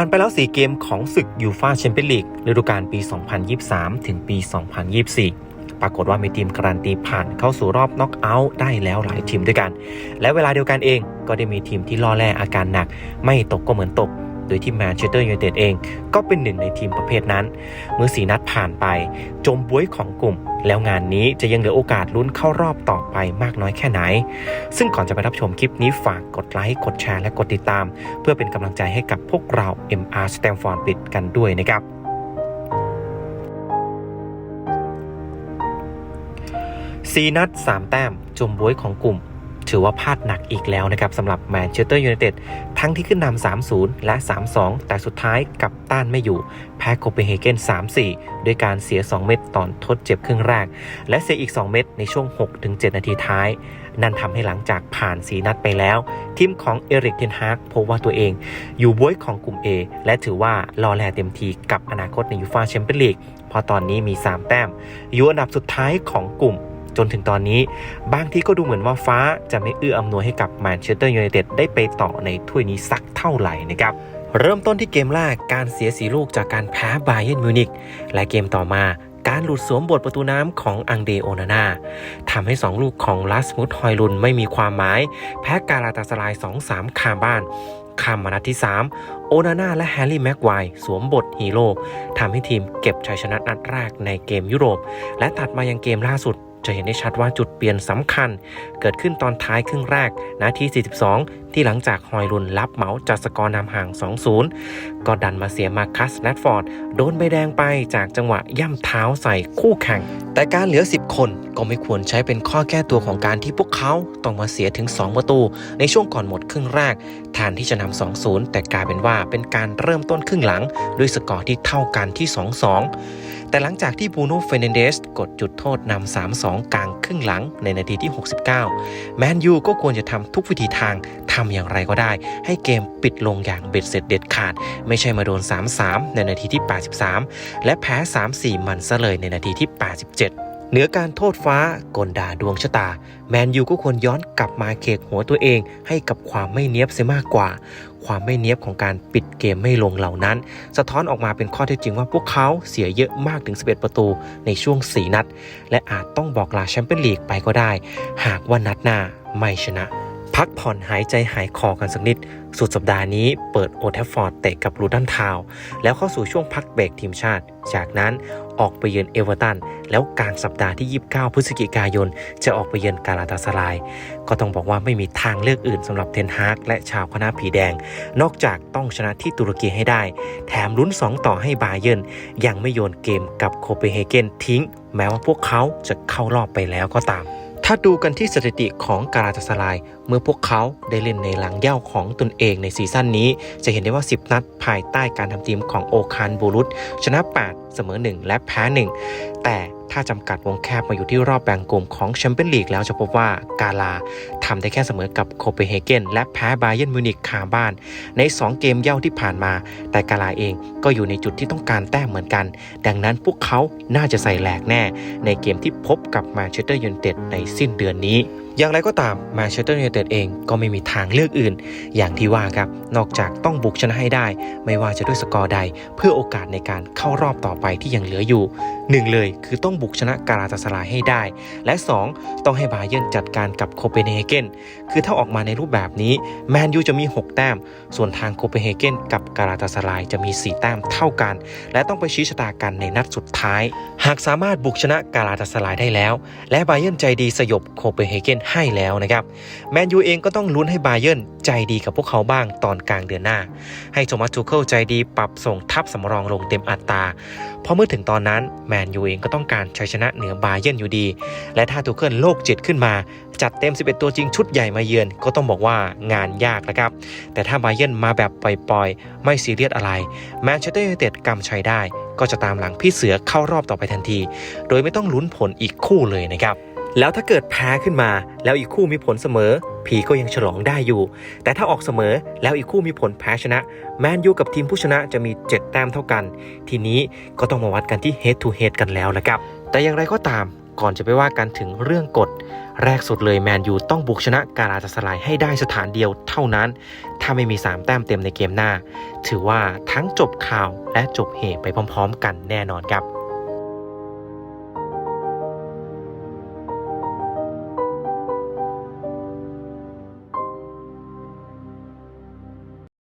ผ่านไปแล้ว 4 เกมของศึกยูฟาแชมเปี้ยนลีกฤดูกาลปี 2023 ถึงปี 2024 ปรากฏว่ามีทีมการันตีผ่านเข้าสู่รอบน็อกเอาท์ได้แล้วหลายทีมด้วยกัน และเวลาเดียวกันเองก็ได้มีทีมที่ล่อแร่อาการหนัก ไม่ตกก็เหมือนตก โดยที่แมนเชสเตอร์ยูไนเต็ดเอง ก็เป็นหนึ่งในทีมประเภทนั้น เมื่อสีนัดผ่านไป จมบ้วยของกลุ่ม แล้วงานนี้จะยังเหลือโอกาสลุ้นเข้ารอบต่อไปมากน้อยแค่ไหน ซึ่งก่อนจะไปรับชมคลิปนี้ฝากกดไลค์ กดแชร์ และกดติดตาม เพื่อเป็นกำลังใจให้กับพวกเรา MR Stamford Bridge กันด้วยนะครับสีนัด 3 แต้ม จมบ้วยของกลุ่ม ถือว่าพลาดหนักอีกแล้วนะครับสำหรับแมนเชสเตอร์ยูไนเต็ดทั้งที่ขึ้นนำ 3-0 และ 3-2 แต่สุดท้ายกลับต้านไม่อยู่ แพ้โคเปนเฮเกน 3-4 ด้วยการเสีย 2 เม็ดตอนทดเจ็บครึ่งแรก และเสียอีก 2 เม็ดในช่วง 6-7 นาทีท้าย นั่นทำให้หลังจากผ่านสีนัดไปแล้ว ทีมของเอริกเทนฮากพบว่าตัวเอง อยู่บ้วยของกลุ่ม A และถือว่ารอแลเต็มทีกับอนาคตในยูฟาแชมเปี้ยนลีกเพอตอนนี้มี 3 แต้ม อยู่อันดับสุดท้ายของกลุ่ม จนถึงตอนนี้ บางที่ก็ดูเหมือนว่าฟ้าจะไม่เอื้ออำนวยให้กับแมนเชสเตอร์ยูไนเต็ดได้ไปต่อในถ้วยนี้สักเท่าไหร่นะครับเริ่มต้นที่เกมแรกการเสียสีลูกจากการแพ้บาเยิร์นมิวนิกและเกมต่อมาการหลุดสวมบทประตูน้ำของอังเดโอนานาทำให้ 2 ลูกของลัสมุดฮอยลุนไม่มีความหมาย แพ้การาตาสลาย 2-3 คาบ้านข้ามมานัดที่ 3 โอนาน่าและแฮร์รี่แม็กไวสวมบทฮีโร่ทำให้ทีมเก็บชัยชนะนัดแรกในเกมยุโรป และตัดมายังเกมล่าสุด จะเห็นได้ชัดว่าจุดเปลี่ยนสำคัญ เกิดขึ้นตอนท้ายครึ่งแรกนาที 42 ที่หลังจากฮอยลุนรับเหมาจัดสกอร์นำห่าง 2-0 ก็ดันมาเสียมาคัสแรดฟอร์ด โดนใบแดงไปจากจังหวะย่ำเท้าใส่คู่แข่ง แต่การเหลือ 10 คนก็ไม่ควรใช้เป็นข้อแก้ตัวของการที่พวกเขาต้องมาเสียถึง 2 ประตู ในช่วงก่อนหมดครึ่งแรกแทนที่จะนำ 2-0 แต่กลายเป็นว่าเป็นการเริ่มต้นครึ่งหลัง ด้วยสกอร์ที่เท่ากันที่ 2-2 แต่หลังจากที่บูโน่เฟเนนเดสกดจุดโทษนำ 3-2 กลางครึ่งหลังในนาทีที่ 69 แมนยูก็ควรจะทำทุกวิธีทางทำอย่างไรก็ได้ ให้เกมปิดลงอย่างเบ็ดเสร็จเด็ดขาด ไม่ใช่มาโดน 3-3 ในนาทีที่ 83 และแพ้ 3-4 มันซะเลยในนาทีที่ 87 เหนือการโทษฟ้ากลด่าดวงชะตา แมนยูก็ควรย้อนกลับมาเคกหัวตัวเองให้กับความไม่เนียบเสียมากกว่า ความไม่เนียบของการปิดเกมไม่ลงเหล่านั้น สะท้อนออกมาเป็นข้อเท็จจริงว่าพวกเขาเสียเยอะมากถึง 11 ประตูในช่วง 4 นัด และอาจต้องบอกลาแชมเปี้ยนลีกไปก็ได้ หากว่านัดหน้าไม่ชนะ พักผ่อนหายใจหายคอกันสักนิด สุดสัปดาห์นี้เปิดโอเทฟฟอร์ดเตะกับลูดันทาว แล้วเข้าสู่ช่วงพักเบรกทีมชาติ จากนั้นออกไปเยือนเอเวอร์ตัน แล้วกลางสัปดาห์ที่ 29 พฤศจิกายน จะออกไปเยือนกาลาตาสลาย ก็ต้องบอกว่าไม่มีทางเลือกอื่นสำหรับเทนฮากและชาวคณะผีแดง นอกจากต้องชนะที่ตุรกีให้ได้ แถมลุ้น 2 ต่อให้บาเยิร์นยังไม่โยนเกมกับโคเปนเฮเกนทิ้ง แม้ว่าพวกเขาจะเข้ารอบไปแล้วก็ตาม ถ้าดูกันที่สถิติของกาลาตาสลาย เมื่อพวกเขาได้เล่นในหลังเย่าของตนเองในซีซั่นนี้ จะเห็นได้ว่า 10 นัดภายใต้การทำทีมของโอคานบูรุตชนะ 8 เสมอ 1 และแพ้ 1 แต่ ถ้าจำกัดวงแคบมาอยู่ที่รอบแบ่งกลุ่มของแชมเปี้ยนลีกแล้วจะพบว่ากาลาทำได้แค่เสมอกับโคเปนเฮเกนและแพ้บาเยิร์นมิวนิกคาบ้าน ใน 2 เกมเย่าที่ผ่านมา แต่กาลาเองก็อยู่ในจุดที่ต้องการแต้มเหมือนกัน ดังนั้นพวกเขาน่าจะใส่แหลกแน่ ในเกมที่พบกับแมนเชสเตอร์ยูไนเต็ดในสิ้นเดือนนี้ อย่างไรก็ตามแมนเชสเตอร์ยูไนเต็ดเองก็ไม่มีทางเลือกอื่น อย่างที่ว่าครับ นอกจากต้องบุกชนะให้ได้ ไม่ว่าจะด้วยสกอร์ใด เพื่อโอกาสในการเข้ารอบต่อไปที่ยังเหลืออยู่หนึ่งเลยคือต้องบุกชนะกาลาตาสลายให้ได้ และ 2 ต้องให้บาเยิร์นจัดการกับโคเปนเฮเกนคือถ้าออกมาในรูปแบบนี้แมนยูจะมี 6 แต้ม ส่วนทางโคเปนเฮเกนกับกาลาตาสลายจะมี 4 แต้มเท่ากัน และต้องไปชี้ชะตากันในนัดสุดท้าย หากสามารถบุกชนะกาลาตาสลายได้แล้ว และบาเยิร์นใจดีสยบโคเปนเฮเกนให้แล้วนะครับแมนยูเองก็ต้องลุ้นให้บาเยิร์นใจดีกับพวกเขาบ้างตอนกลางเดือนหน้า ให้โทมัสทูเคิลใจดีปรับส่งทัพสำรองลงเต็มอัตราเพราะเมื่อถึงตอนนั้นแมนยูเองก็ต้องการชัยชนะเหนือบาเยิร์นอยู่ดี และถ้าทูเคิลโลกจิตขึ้นมา จัดเต็ม 11 ตัวจริงชุดใหญ่มาเยือนก็ต้องบอกว่างานยากนะครับ แต่ถ้าบาเยิร์นมาแบบปล่อยๆ ไม่ซีเรียสอะไรแมนเชสเตอร์ยูไนเต็ดกำชัยได้ ก็จะตามหลังพี่เสือเข้ารอบต่อไปทันที โดยไม่ต้องลุ้นผลอีกคู่เลยนะครับ แล้วถ้าเกิดแพ้ขึ้นมา แล้วอีกคู่มีผลเสมอ ผีก็ยังฉลองได้อยู่ แต่ถ้าออกเสมอแล้วอีกคู่มีผลแพ้ชนะ แมนยูกับทีมผู้ชนะจะมี 7 แต้มเท่ากัน ทีนี้ก็ต้องมาวัดกันที่ head to head กันแล้วละครับ แต่อย่างไรก็ตามก่อนจะไปว่ากันถึงเรื่องกฎ แรกสุดเลยแมนยูต้องบุกชนะกาลาตาสลายให้ได้สถานเดียวเท่านั้น ถ้าไม่มี 3 แต้มเต็มในเกมหน้า ถือว่าทั้งจบข่าวและจบเหตุไปพร้อม ๆ กันแน่นอนครับ